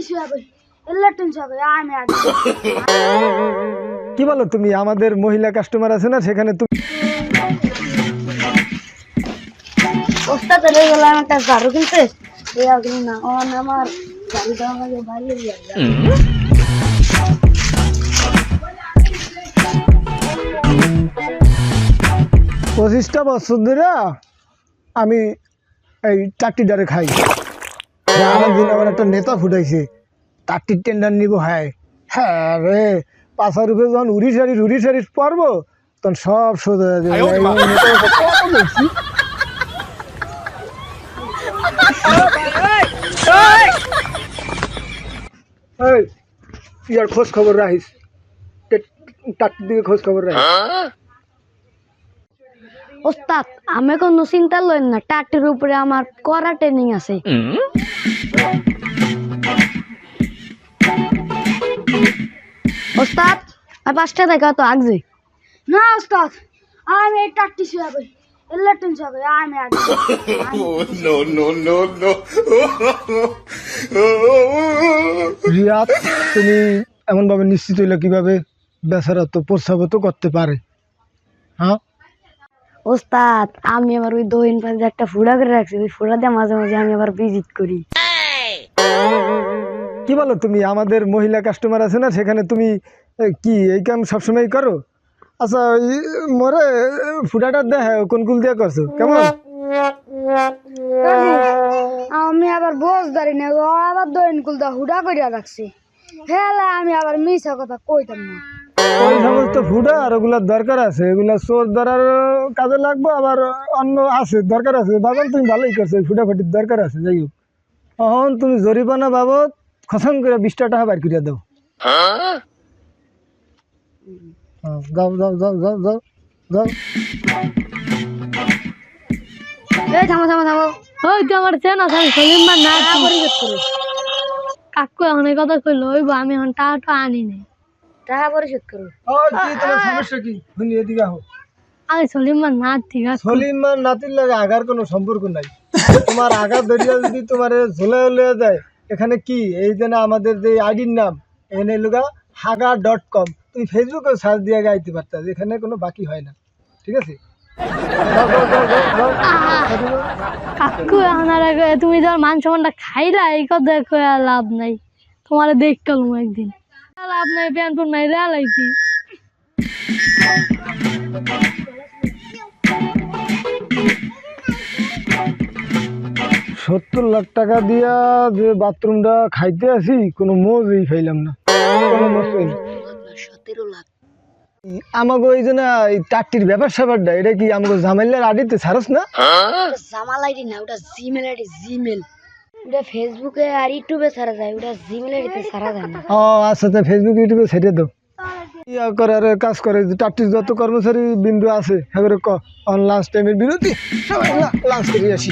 আমি কি বলো তুমি? আমাদের মহিলা কাস্টমার আছে না সেখানে তুমি ওস্তাদ রে গেলাম একটা ঝাড়ু কিনতে এই আগে না অন আমার গাড়ি দেওয়া লাগে বাইরে দিয়ে পঁচিশটা বছর ধরে আমি এই চারটি ডারে খাই। একটা নেতা ফুটাইছে। চারটির টেন্ডার নিব হ্যাঁ। হ্যাঁ রে পাশার রূপে যখন উড়ি সারি উড়ি সারি পারব তখন সব সোজা হয়ে যাবে। ইয়ার খোঁজ খবর রাখিস। চারটির দিকে খোঁজ খবর রাখিস। ওস্তাদ আমি কোনো চিন্তা লইন না টাটির উপরে আমার করা ট্রেনিং আছে। ওস্তাদ আর পাঁচটা দেখা তো আগছে না ওস্তাদ আমি এই টাট্টি শুয়া কই এল্লাটুন শুয়া কই আমি আগে। রিয়াদ তুমি এমনভাবে নিশ্চিত হইলে কীভাবে বেচারা তো তো করতে পারে। হ্যাঁ? ওস্তাদ আমি আবার ওই দহিন পাশে একটা ফুড়া করে রাখছি ওই ফুড়া দিয়ে মাঝে মাঝে আমি আবার ভিজিট করি। কি বলো তুমি আমাদের মহিলা কাস্টমার আছে না সেখানে তুমি কি এই কাম সবসময় করো? আচ্ছা ওই মরে ফুটাটা দেখে কোন কুল দিয়ে করছ? কেমন? আমি আবার বোঝ ধরি না আবার দহিন কুলদা হুডা করিয়া রাখছি। হেলা আমি আবার মিশা কথা কইতাম না। ওই সমস্ত ফুটা আর ওগুলার দরকার আছে এগুলা চোর ধরার কাজে লাগবে আবার অন্য আছে দরকার আছে। বাবা তুমি ভালোই করছ ওই ফুটাফুটির দরকার আছে যাই হোক। এখন তুমি জরিমানা বাবদ খসম করে বিশটা টাকা বার করিয়া দাও। হ্যাঁ, যাও যাও যাও যাও যাও যাও এই থামো থামো থামো। ওই তো আমার চেনা আমি না কাকু এখন এই কথা কইলো ওই আমি এখন টাকাটা আনি নাই। টাকা পরিশোধ করো। ওই কি তোমার সমস্যা কি? শুনি এদিকে আহো। আমি সলিম বার না ঠিক আছে সলিমান নাতির লাগে আগার কোনো সম্পর্ক নাই। তোমার আগা দরিয়া যদি তোমার ঝোলে উলে যায় এখানে কি? এই যে না আমাদের যে আইডির নাম এখানে লুগা হাগা ডট কম। তুমি ফেসবুকে সার্চ দিয়ে গাইতে পারতা এখানে কোনো বাকি হয় না। ঠিক আছে। কাকু আর তুমি যখন মান সম্মানটা খাইলা এই কথা আর লাভ নাই। তোমার দেখতাম একদিন। নাই প্যান নাই রেলাইছি সত্তর লাখ টাকা দিয়া যে বাথরুমটা খাইতে আসি কোনো মোজই খাইলাম না। আমাকে ওই যে না এই টাট্টির ব্যাপার স্যাপারটা এটা কি আমাকে জামাইলার আডিতে ছাড়স না? জামাল আইডি না ওটা জিমেল আইডি জিমেল। ওটা ফেসবুকে আর ইউটিউবে ছাড়া যায় ওটা জিমেল আইডিতে ছাড়া যায় না। ও আচ্ছা ফেসবুক ইউটিউবে ছেড়ে দাও। ইয়া করে আর কাজ করে যে টাট্টির যত কর্মচারী বিন্দু আছে হ্যাঁ ক অন লাঞ্চ টাইমের বিরতি সবাই লাঞ্চ করে আসি।